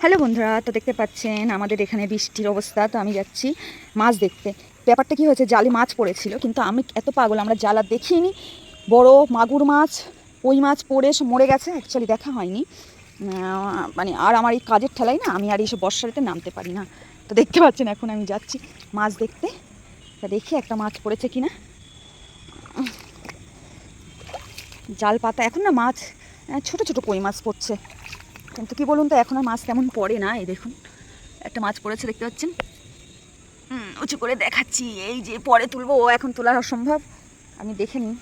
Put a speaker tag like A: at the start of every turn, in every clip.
A: Hello বন্ধুরা, তো দেখতে পাচ্ছেন আমাদের এখানে বৃষ্টির অবস্থা, তো আমি যাচ্ছি মাছ দেখতে। ব্যাপারটা কি হয়েছে, জালে মাছ পড়েছিল, কিন্তু আমি এত পাগল, আমরা জাল দেখিনি। বড় মাগুর মাছ ওই মাছ পড়ে মরে গেছে অ্যাকচুয়ালি দেখা হয়নি। মানে আর আমার এই কাজের ঠেলাই না, আমি আর এইসব বর্ষাতে নামতে পারি না। তো দেখতে পাচ্ছেন, এখন আমি যাচ্ছি মাছ দেখতে। তা দেখি একটা মাছ পড়েছে কিনা। জাল পাতা, এখন না মাছ ছোট ছোট কই মাছ পড়ছে। কিন্তু কি বলুন তো, এখন আর মাছ তেমন পড়ে না, এই দেখুন। একটা মাছ পড়েছে, দেখতে পাচ্ছেন? উঁচু করে দেখাচ্ছি, এই যে পরে তুলবো, ও এখন তোলা অসম্ভব। আমি দেখে নিই।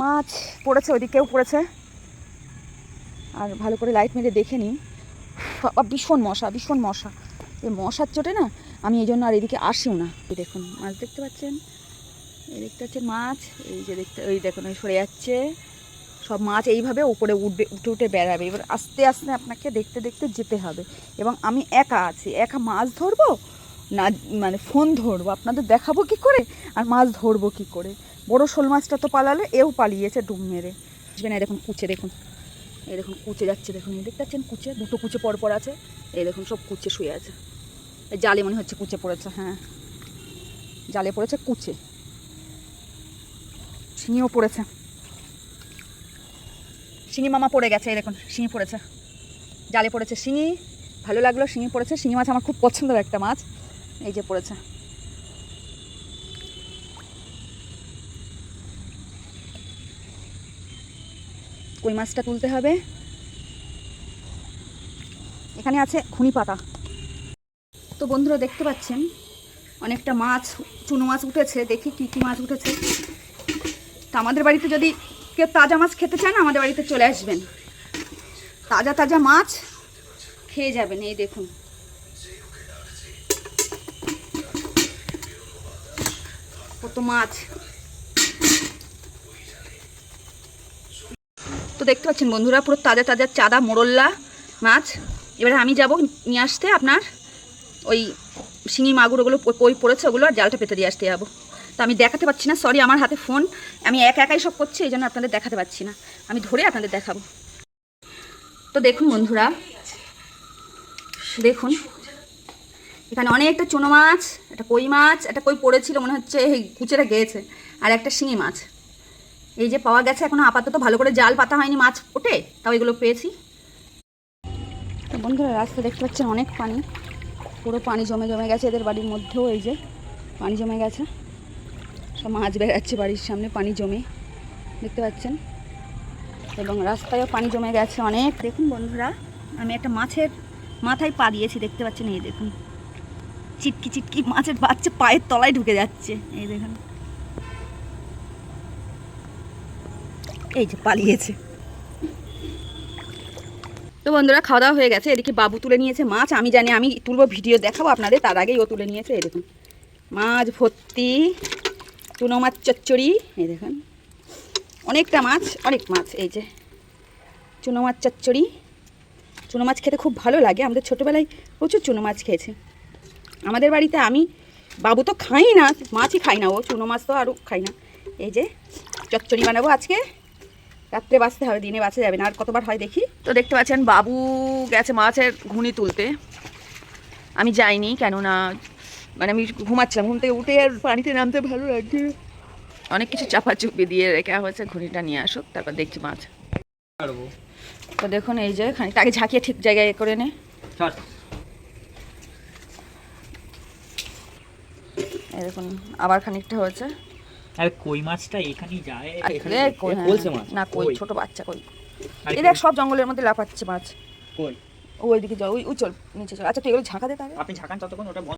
A: মাছ পড়েছে ওদিকেও পড়েছে। আর ভালো করে লাইট মেরে দেখে নিই। ভীষণ মশা ভীষণ মশা। এই মশার চোটে না, আমি এই জন্য আর এদিকে আসিও না। এই দেখুন, মাছ দেখতে পাচ্ছেন? এই দেখতে পাচ্ছেন মাছ, এই যে দেখতে ওই দেখুন ওই সরে যাচ্ছে। সব মাছ এইভাবে উপরে উঠবে, উঠে উঠে বেড়াবে। এবার আস্তে আস্তে আপনাকে দেখতে দেখতে যেতে হবে। এবং আমি একা আছি। একা মাছ ধরবো? না মানে ফোন ধরবো? আপনাদের দেখাবো কি করে? আর মাছ ধরবো কি করে? বড় শোল মাছটা তো পালালে, এও পালিয়েছে ডুব মেরে। বুঝবেন এই দেখুন কুচে, দেখুন। এই দেখুন কুচে যাচ্ছে, দেখুন। এই দেখতে পাচ্ছেন কুচে? দুটো কুচে পর পর আছে। এই দেখুন, সব কুচে শুয়ে আছে। জালে মনে হচ্ছে কুচে পড়েছে হ্যাঁ। জালে পড়েছে কুচে। শিঙিও পড়েছে। শিঙি মামা পড়ে গেছে দেখুন, শিঙি পড়েছে। জালে পড়েছে শিঙি, ভালো লাগল, শিঙি পড়েছে। শিঙি মাছ আমার খুব পছন্দের একটা মাছ, এই যে পড়েছে। কই মাছটা তুলতে হবে? এখানে আছে খুনি পাতা। তো বন্ধুরা, দেখতে পাচ্ছেন, অনেকটা মাছ, চুনো মাছ উঠেছে, দেখি কী কী মাছ উঠেছে। তা আমাদের বাড়িতে যদি কেউ তাজা মাছ খেতে চান আমাদের বাড়িতে চলে আসবেন। তাজা তাজা মাছ খেয়ে যাবেন, এই দেখুন। কত মাছ। তো দেখতে পাচ্ছেন বন্ধুরা, পুরো তাজা তাজা চাদা মোরল্লা মাছ। এবারে আমি যাব নিয়ে আসতে আপনার ওই শিঙি মাগুরগুলো কই পড়েছে ওগুলো, আর জালটা পেতে দিয়ে আসতে যাব। তো আমি দেখাতে পাচ্ছি না। সরি আমার হাতে ফোন আমি একা একাই সব করছি, এই জন্য আপনাদের দেখাতে পাচ্ছি না। আমি ধরে আপনাদের দেখাবো। তো দেখুন বন্ধুরা, দেখুন। এখানে অনেকটা চুনো মাছ, একটা কই মাছ, একটা কই পড়েছিল, মনে হচ্ছে এই কুচেটা গেছে আর একটা শিঙি মাছ। এই যে পাওয়া গেছে, এখনও আপাতত ভালো করে জাল পাতা হয়নি মাছ ওঠে তাও এগুলো পেয়েছি। তো বন্ধুরা রাস্তা দেখতে পাচ্ছেন অনেক পানি। পুরো পানি জমে জমে গেছে এদের বাড়ির মধ্যেও, এই যে পানি জমে গেছে। সব মাছ বেড়াচ্ছে বাড়ির সামনে, পানি জমে। দেখতে পাচ্ছেন? এবং রাস্তায়ও পানি জমে গেছে অনেক। দেখুন বন্ধুরা, আমি একটা মাছের মাথায় পা দিয়েছি, দেখতে পাচ্ছেন? এই দেখুন। চিটকি চিটকি মাছের বাচ্চা পায়ের তলায় ঢুকে যাচ্ছে। এই দেখুন। এই যে পালিয়েছে। তো বন্ধুরা, খাওয়া দাওয়া হয়ে গেছে। এদিকে বাবু তুলে নিয়েছে মাছ। আমি জানি, আমি তুলবো, ভিডিও দেখাবো আপনাদের। তার আগেই ও তুলে নিয়েছে। এই দেখুন। মাছ ভর্তি। চুনো মাছ চচ্চড়ি, এই দেখুন। অনেকটা মাছ, অনেক মাছ, এই যে চুনো মাছ চচ্চড়ি। চুনো মাছ খেতে খুব ভালো লাগে, আমাদের ছোটোবেলায় প্রচুর চুনো মাছ খেয়েছি। আমাদের বাড়িতে আমি, বাবু তো খাই না, মাছই খাই না ও চুনো মাছ তো আরও খাই না। এই যে চচ্চড়ি বানাবো আজকে। রাত্রে বাঁচতে হবে, দিনে বাঁচা যাবে না, আর কতবার হয় দেখি। তো দেখতে পাচ্ছেন, বাবু গেছে মাছের ঘুনি তুলতে। আমি যাইনি, কেননা মানে আমি ঘুমাচ্ছিলাম ঘুম থেকে উঠে আর পানিতে নামতে ভালো লাগছে। অনেক কিছু চাপা চুপি দিয়ে রেখে হয়েছে ঘুড়িটা নিয়ে আসুক তারপর দেখছি মাছ। তো দেখুন এই যে খানিকটা আগে ঝাঁকিয়ে ঠিক জায়গায় এ করে নে। দেখুন আবার খানিকটা হয়েছে।
B: আরে কই মাছটা? এখানেই যায়। এখানে
A: হ্যাঁ,
B: বলছে। মাছ?
A: না কই ছোট বাচ্চা কই। এই দেখ সব জঙ্গলের মধ্যে লাফাচ্ছে মাছ।
B: কই?
A: ওইদিকে যাও ওই চল নিচে চল। আচ্ছা তুই এগুলো ঝাঁকা দে তাহলে।
B: আপনি ঝাঁকান ততক্ষণ ওটা